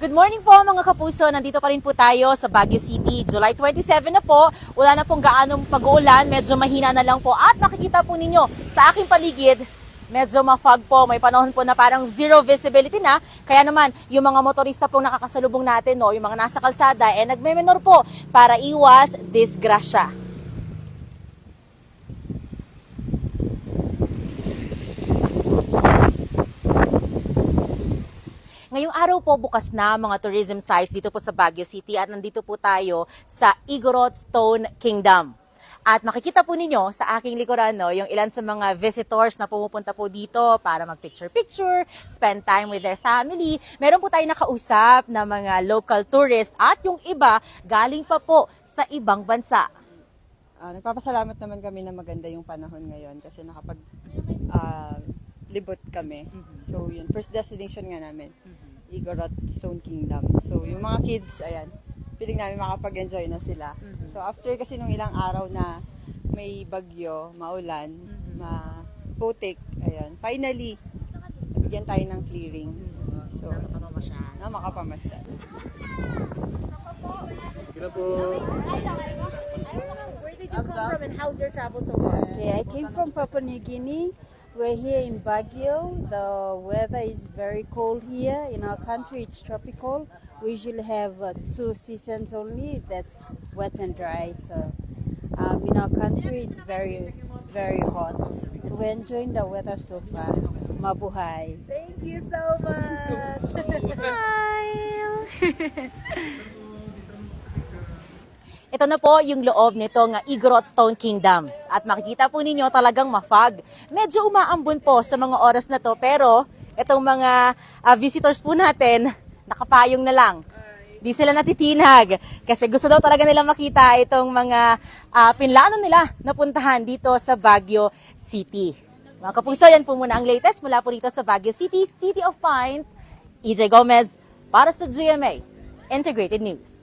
Good morning po mga kapuso. Nandito pa rin po tayo sa Baguio City. July 27 na po. Wala na pong gaanong pag-uulan. Medyo mahina na lang po. At makikita po ninyo sa aking paligid, medyo ma-fog po. May panahon po na parang zero visibility na. Kaya naman, yung mga motorista pong nakakasalubong natin, no, yung mga nasa kalsada, eh nagme-menor po para iwas disgrasya. Ngayong araw po bukas na mga tourism sites dito po sa Baguio City at nandito po tayo sa Igorot Stone Kingdom. At makikita po ninyo sa aking likuran no, yung ilan sa mga visitors na pumupunta po dito para mag-picture-picture, spend time with their family. Meron po tayo nakausap na mga local tourists at yung iba galing pa po sa ibang bansa. Ah, nagpapasalamat naman kami na maganda yung panahon ngayon kasi nakapag ah, libot kami. So yun, first destination nga namin, Igorot Stone Kingdom. So yung mga kids, ayan, piling namin makapag-enjoy na sila. So after kasi nung ilang araw na may bagyo, maulan, maputik, ayan, finally, bigyan tayo ng clearing. So, na makapamasyal. Where did you come from and how's your travel so far? Okay, I came from Papua New Guinea. We're here in Baguio. The weather is very cold here. In our country, it's tropical. We usually have uh, two seasons only. That's wet and dry. So, um, in our country, it's very, very hot. We're enjoying the weather so far. Mabuhay. Thank you so much. Ito na po yung loob nitong Igorot Stone Kingdom. At makikita po ninyo talagang mafag. Medyo umaambon po sa mga oras na to pero itong mga ah, visitors po natin nakapayong na lang. Di sila natitinag kasi gusto daw talaga nila makita itong mga ah, pinlano nila na puntahan dito sa Baguio City. Mga kapuso, yan po muna ang latest mula po rito sa Baguio City, City of Pines. EJ Gomez para sa GMA Integrated News.